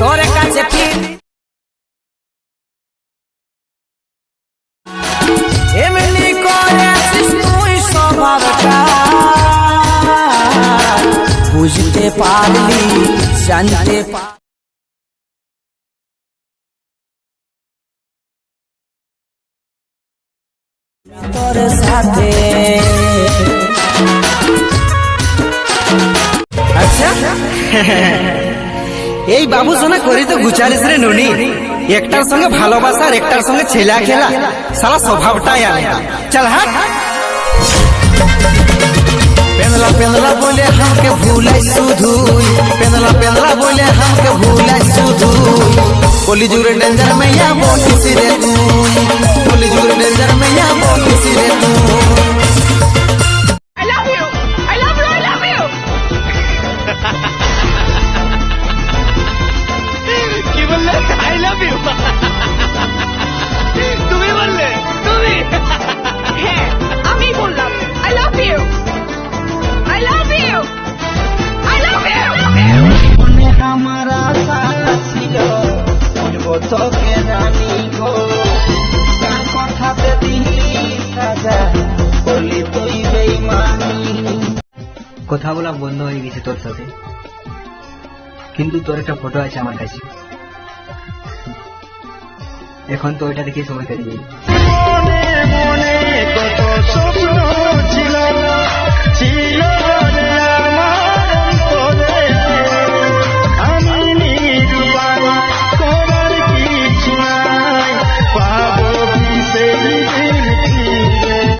তোর কাছে ফির এমনি বুঝতে পারলি জানতে তোর সাথে। আচ্ছা। এই বাবু সোনা করি তো গুচারিস রে নুনি। একটার সঙ্গে ভালোবাসা আর একটার সঙ্গে ছেলা খেলা। সারা স্বভাবটাই আলাদা। চল হাট। পেনলা পেনলা বলে হামকে ভুলাই শুধু। পেনলা পেনলা বলে হামকে ভুলাই শুধু। কলিযুগের ডেঞ্জার মেয়া বটিস রে তুই কথা বলা বন্ধ হয়ে গেছে তোর সাথে। কিন্তু তোর একটা ফটো আছে আমার কাছে। এখন তো ওইটা দেখে সময় কেটে যাবে মনে মনে কত স্বপ্ন ছিল।